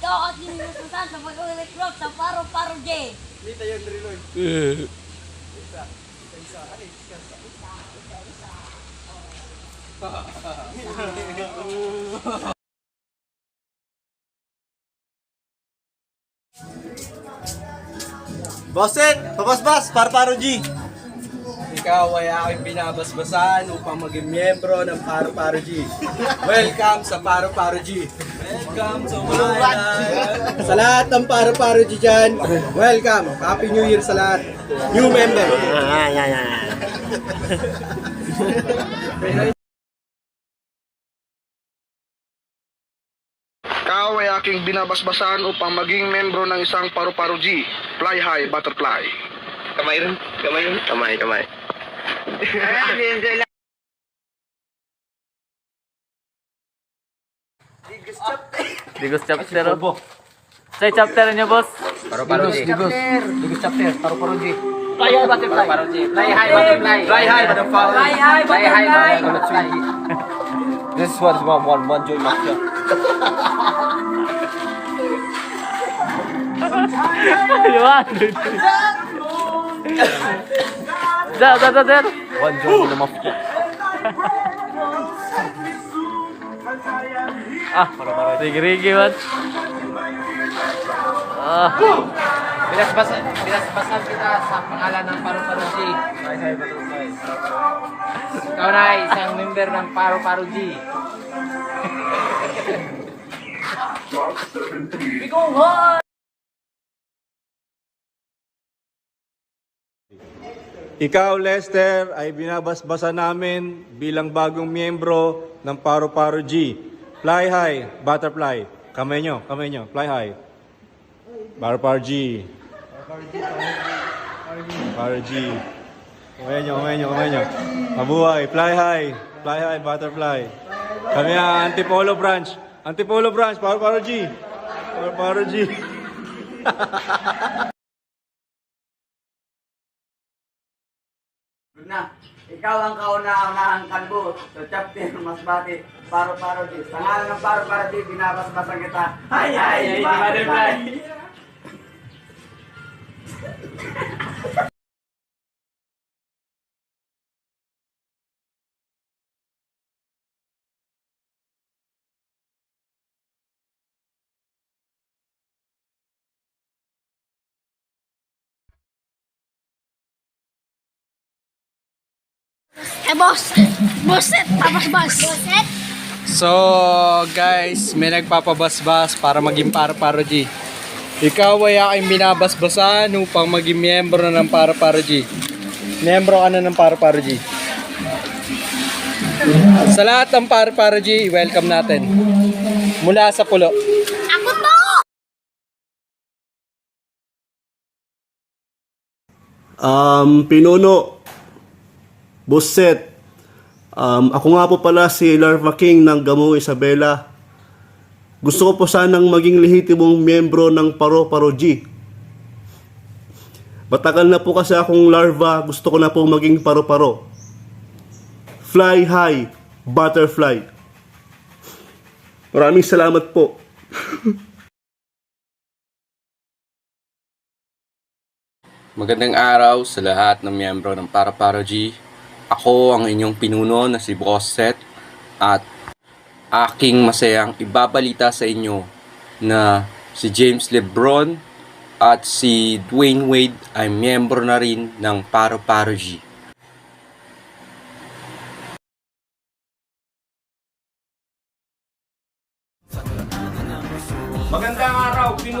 Ikaw at sinususan sa pag-recruit sa Paro-Paro J. Dito yun, Riloy. Bosset, pabasbas, para-paro G. Ikaw ay aking binabasbasan upang maging miyembro ng Paro Paro G. Welcome sa Paro Paro G. Welcome sa my life. Sa lahat ng Paro Paro G dyan, welcome. Happy New Year sa lahat. New member. Ikaw ay aking binabasbasan upang maging membro ng isang paru-paro G, Fly High Butterfly. Kamay rin, kamay rin. Kamay, kamay. Digos chapter. Sa chapter niyo, boss. Paro-paro G. Digos chapter, Paro Paro G. Fly high butterfly. Fly high butterfly. Fly high, butterfly. Fly high butterfly. This one's one, one, one joy matcha. Yun. Da, da, da, da. One joy na matcha. Ah, rigi-rigi man. Ah, Binasbasan, binasbasan kita sa pangalan ng G. Fly high, butterfly. Ikaw na ay isang member ng Paru-Paro G. Ikaw, Lester, ay binabasbasa namin bilang bagong miyembro ng Paro-Paro G. Fly high, butterfly. Kamay nyo, kamay nyo. Fly high. Paro-Paro G. Paro G. Kamay nyo, kamay nyo, kamay nyo. Mabuhay, fly high. Fly high, butterfly. Kami ang Antipolo branch. Antipolo branch, Paro-Paro G. Paro-Paro G. na ikaw ang kauna-unahang kalbo sa chapter Masbate Paro-Paro Di. Sa ngalan ng Paro-Paro Di, binabasbasan kita. Ay, ay, ay, butterfly! Eh, boss! Bosset! Pabas-bas! Bosset? So, guys, may nagpapabasbas para maging Paro-Paro G. Ikaw ay aking binabasbasan upang maging miyembro ng Paro-Paro G. Miyembro ka na ng Paro-Paro G. Sa lahat ng Paro-Paro G, welcome natin. Mula sa pulo. Ako to! Um, Pinuno, Busset, um, ako nga po pala si Larva King ng Gamo Isabela. Gusto ko po sanang maging lehitimong miyembro ng Paro Paro G. Matagal na po kasi akong larva, gusto ko na po maging paro-paro. Fly high, butterfly. Maraming salamat po. Magandang araw sa lahat ng miyembro ng Para Para G. Ako ang inyong pinuno na si Bosset at aking masayang ibabalita sa inyo na si James Lebron at si Dwayne Wade ay miyembro na rin ng Para Para G.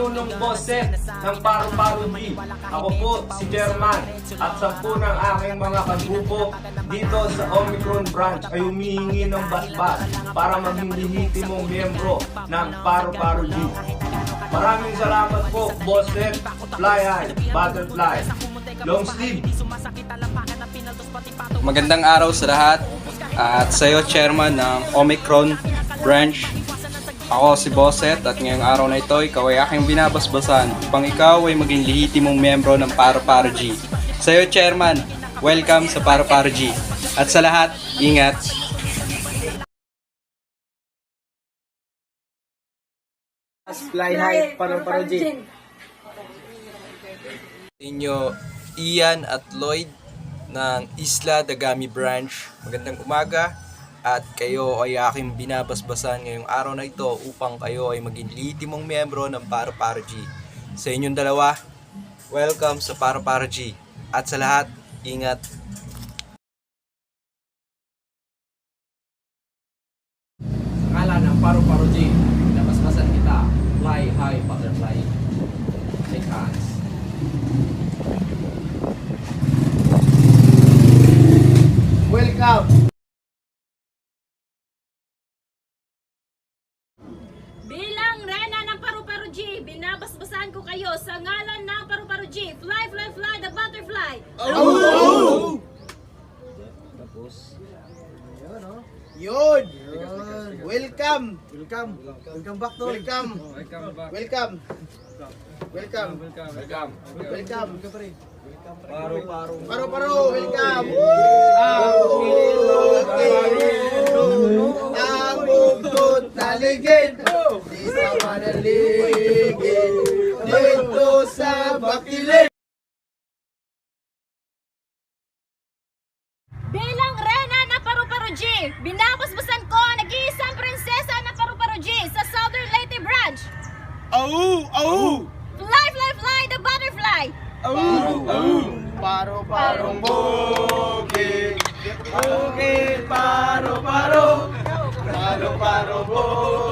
araw, pinunong boses ng Paro G. Ako po si Chairman at sampu ng aking mga kagrupo dito sa Omicron branch ay humihingi ng basbas para maging lehitimong miyembro ng Paro G. Maraming salamat po, Bosset, Fly High, Butterfly, Long Sleeve, Magandang araw sa lahat at sa iyo chairman ng Omicron branch. Ako si Bosset at ngayong araw na ito ikaw ay aking binabasbasan upang ikaw ay maging lehitimong miyembro ng Paro Paro G. Sa iyo chairman, welcome sa Paro Paro G. At sa lahat, ingat! Fly high, paro-paro G. inyo Ian at Lloyd ng Isla Dagami Branch. Magandang umaga at kayo ay aking binabasbasan ngayong araw na ito upang kayo ay maging litimong miyembro ng Paro G. Sa inyong dalawa, welcome sa Paro Paro G. At sa lahat, ingat Sa ng Paro Paro G, binabasbasan kita. Fly high, butterfly. Shake hands. Welcome! Bilang Rena ng Paru-Paro G, binabasbasan ko kayo sa ngalan ng Paru-Paro G. Fly, fly, fly, the butterfly. Yun! Welcome! Welcome! Welcome back to Welcome! Welcome! Welcome! Welcome! Welcome! Paro paro. Paro paro, welcome. Ang bugtod taligid. Di sa manaligid. Dito sa bakilid. Bilang Rena ng Paru-Paro G, binabasbasan ko ang nag-iisang prinsesa ng Paru-Paro G sa Southern Leyte Branch. Au! Au! Fly, fly, fly, the butterfly. Paro parong bukid. Bukid, paro paro. Paro paro bukid.